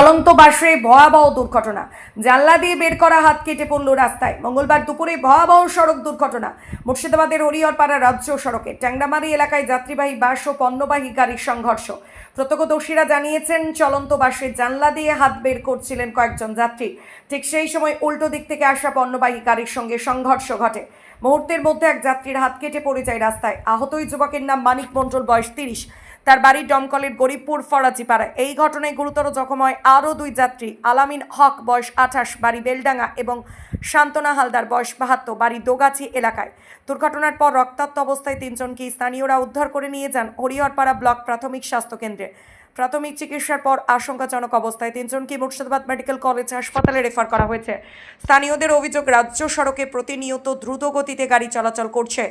চলন্ত বাসে ভয়াবহ দুর্ঘটনা। জানলা দিয়ে বের করা হাত কেটে পড়ল রাস্তায়। মঙ্গলবার দুপুরে ভয়াবহ সড়ক দুর্ঘটনা। মুর্শিদাবাদের হরিহরপাড়া রাজ্য সড়কে ট্যাংরামারি এলাকায় যাত্রীবাহী বাস ও পণ্যবাহী গাড়ির সংঘর্ষ। প্রত্যক্ষদর্শীরা জানিয়েছেন, চলন্ত বাসে জানলা দিয়ে হাত বের করছিলেন কয়েকজন যাত্রী। ঠিক সেই সময় উল্টো দিক থেকে আসা পণ্যবাহী গাড়ির সঙ্গে সংঘর্ষ ঘটে। মুহূর্তের মধ্যে এক যাত্রীর হাত কেটে পড়ে যায় রাস্তায়। আহত ওই যুবকের নাম মানিক মণ্ডল, বয়স তিরিশ। তার বাড়ি ডমকলের গরিবপুর ফরাজিপাড়া এই ঘটনায় গুরুতর জখম হয় আরও দুই যাত্রী, আলামিন হক, বয়স আঠাশ, বাড়ি বেলডাঙ্গা এবং শান্তনা হালদার, বয়স বাহাত্তর, বাড়ি দোগাছি এলাকায়। দুর্ঘটনার পর রক্তাক্ত অবস্থায় তিনজনকে স্থানীয়রা উদ্ধার করে নিয়ে যান হরিহরপাড়া ব্লক প্রাথমিক স্বাস্থ্য কেন্দ্রে। প্রাথমিক চিকিৎসার পর আশঙ্কাজনক অবস্থায় তিনজনকে মুর্শিদাবাদ মেডিকেল কলেজ হাসপাতালে রেফার করা হয়েছে। স্থানীয়দের অভিযোগ, রাজ্য সড়কে প্রতিনিয়ত দ্রুত গতিতে গাড়ি চলাচল করছে।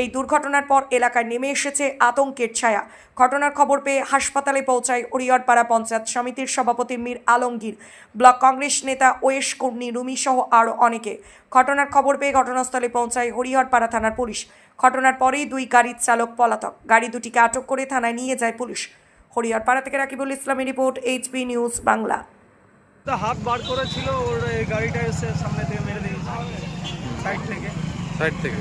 এই দুর্ঘটনার পর এলাকায় নেমে এসেছে আতঙ্কের ছায়া। ঘটনার খবর পেয়ে হাসপাতালে পৌঁছায় হরিহরপাড়া পঞ্চায়েত সমিতির সভাপতি মীর আলমগীর। ব্লক কংগ্রেস নেতা ওয়েশ কর্ণী রুমি সহ আরও অনেকে। ঘটনার খবর পেয়ে ঘটনাস্থলে পৌঁছায় হরিহরপাড়া থানার পুলিশ। ঘটনার পরেই দুই গাড়ির চালক পলাতক। গাড়ি দুটিকে আটক করে থানায় নিয়ে যায় পুলিশ। হরিহরপাড়া থেকে রাকিবুল ইসলামী রিপোর্ট এইচপি নিউজ বাংলা। তা হাত বার করেছিল ওর এই গাড়িটা এসে সামনে থেকে মেরে দিয়েছে সাইড থেকে। সাইড থেকে?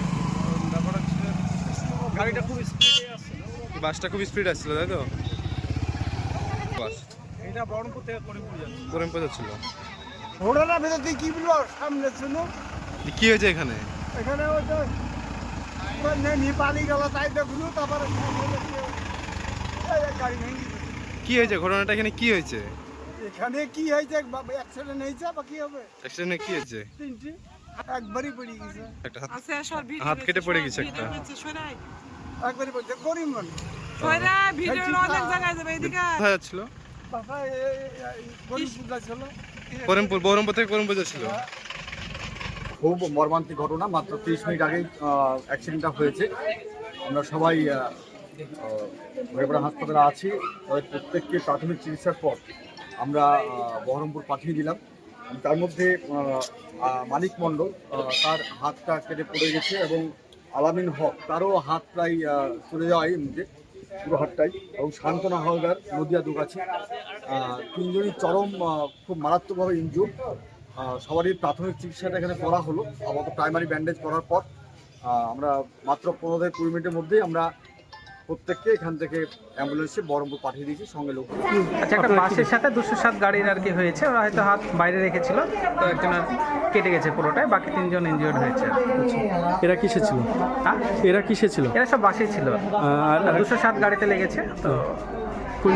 গাড়িটা খুব স্পিডে আসছিল। বাসটা খুব স্পিড আসছিল তাই তো? বাস। এটা বহরমপুর থেকে করিমপুর যাচ্ছে। করিমপুর যাচ্ছিল? ঘোড়াটা ভেতর কি বলব সামনে শুনো। কি হয়েছে এখানে? এখানে ওই তো নেপালি গেল তাই দেখল তারপরে কি হয়েছে? ঘটনাটা এখানে কি হয়েছে? এখানে কি হয়েছে? অ্যাক্সিডেন্ট হয়েছে বা কি হবে? অ্যাক্সিডেন্টে কি হয়েছে? তিনটি। একবারই পড়ে গেছে। একটা হাত আছে সর ভিডিও হাত কেটে পড়ে গেছে একটা। একবারই পড়ছে গরিব মানুষ। সরাই ভিডিও অনেক জায়গায় যাবে এদিকে কোথায় যাচ্ছিল? বাবা এই- এই- এই পূজা ছিল বহরমপুর বহরমপুর থেকে করিমপুর যাচ্ছিল? খুব মর্মান্তিক ঘটনা মাত্র তিরিশ মিনিট আগেই অ্যাক্সিডেন্টটা হয়েছে। আমরা সবাই হরিপাড়া হাসপাতালে আছি। তাদের প্রত্যেককে প্রাথমিক চিকিৎসার পর আমরা বহরমপুর পাঠিয়ে দিলাম। তার মধ্যে মানিক মণ্ডল তার হাতটা কেটে পড়ে গেছে এবং আলামিন হক তারও হাত প্রায় চলে যাওয়াই মুখে পুরো হাতটাই। এবং শান্তনা হালদার নদিয়া আহ, তিনজনই চরম খুব মারাত্মকভাবে ইনজুর আহ, সবারই প্রাথমিক চিকিৎসাটা এখানে করা হলো। আপাতত প্রাইমারি ব্যান্ডেজ করার পর আমরা মাত্র পনেরো থেকে কুড়ি মিনিটের মধ্যেই আমরা প্রত্যেককে এখান থেকে অ্যাম্বুলেন্সে বহরমপুর পাঠিয়ে দিয়েছি সঙ্গে লোক। আচ্ছা একটা বাসের সাথে দুশো সাত গাড়ির আর কি হয়েছে ওরা হয়তো হাত বাইরে রেখেছিল তো একজনের কেটে গেছে পুরোটাই বাকি তিনজন ইনজিওর্ড হয়েছে। এরা কিসে ছিল? হ্যাঁ? এরা কিসে ছিল? এরা সব বাসে ছিল। আর দুশো সাত গাড়িতে লেগেছে তো কোন